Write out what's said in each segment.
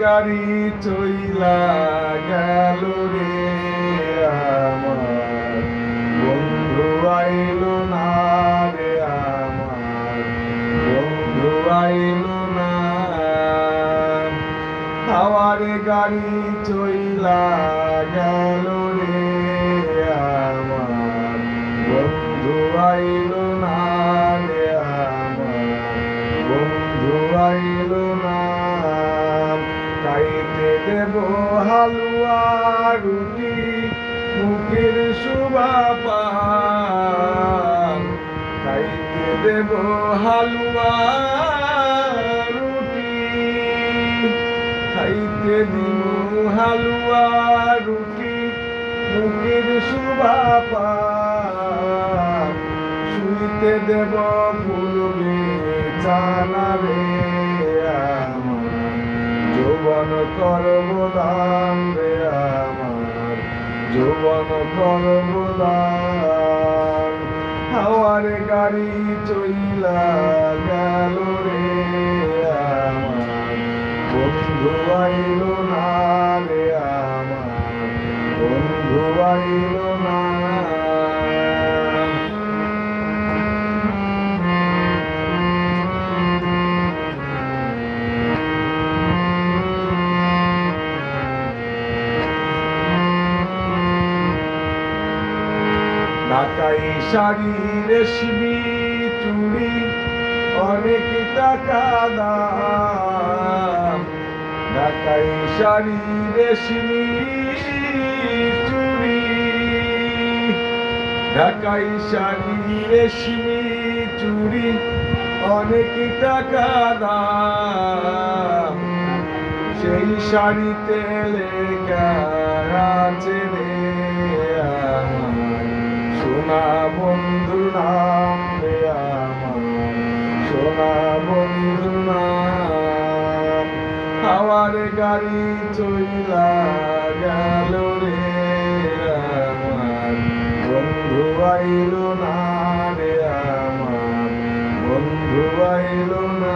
গাড়ি চইলা গেল রে আমার। বন্ধু আইল না রে আমার। বন্ধু আইল না। আমার গাড়ি চইলা গেল রে খাইতে দেব হালুয়া রুটি, মুখের শুভা পান। খাইতে দেব হালুয়া রুটি খাইতে দিব হালুয়া রুটি, মুখের শুভা পান। শুইতে দেব ফুলবে চানা রে। আমার যৌবন করবদান রে আমার যৌবন করবদান হাওয়ার গাড়ি চইলা গেল রে আমার বন্ধু আইলো ঢাকাই শাড়ি, রেশমি, চুড়ি, অনেক টাকা দাম। ঢাকাই শাড়ি, রেশমি, চুড়ি। ঢাকাই শাড়ি, রেশমি, চুড়ি, অনেক টাকা দাম। সেই শাড়িতে লেখা আছে রে সোনা বন্ধু নাম রে আমার সোনা বন্ধু নাম। হাওয়ার গাড়ি চইলা গেল রে আমার, বন্ধু আইলো না রে আমার, বন্ধু আইলো না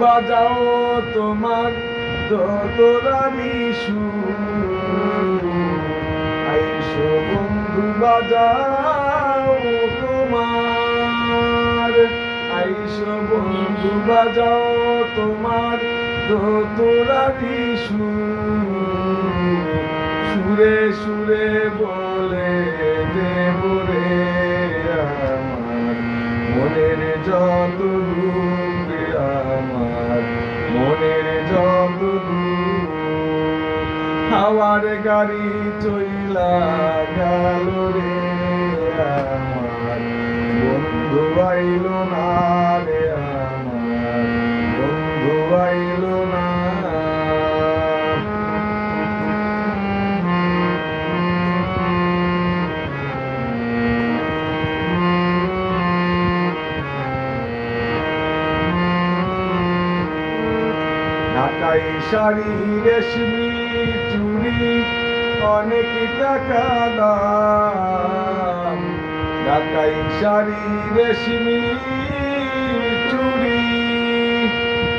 বাজাও তোমার দোতরারি সুর। আইসো বন্ধু, বাজাও তোমার। আইসো বন্ধু, বাজাও তোমার দোতরারি সুর। সুরে সুরে বলে দেব রে আমার মনের যত হাওয়ার গাড়ি চইলা গেল রে, আমার বন্ধু আইলো না রে, আমার বন্ধু না। শাড়ি, রেশমি চুড়ি অনেক টাকা দাম। ঢাকাই শাড়ি, রেশমি চুড়ি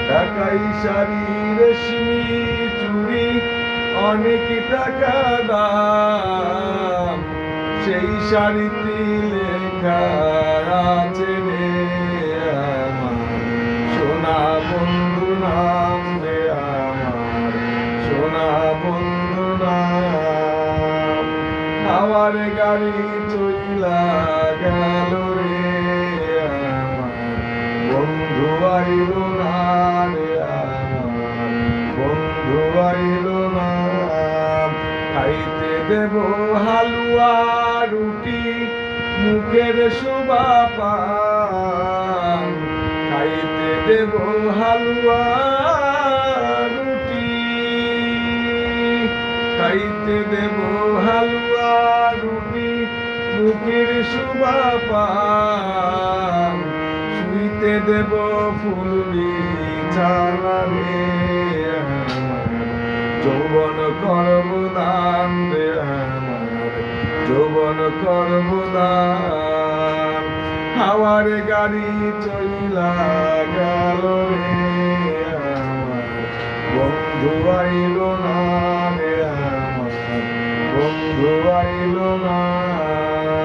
ঢাকাই শাড়ি, রেশমি চুড়ি অনেক টাকা দাম। সেই শাড়িতে লেখা আছে হাওয়ার গাড়ি চইলা গেল রে আমার। বন্ধু আইলো না রে বন্ধু আইলো না। খাইতে দেব হালুয়া রুটি, মুখের শোভা পান। খাইতে দেব হালুয়া শোভা পান দেব ফুল বিছানা রে আমার যৌবন করব দান রে যৌবন করব দান হাওয়ার গাড়ি চইলা গেল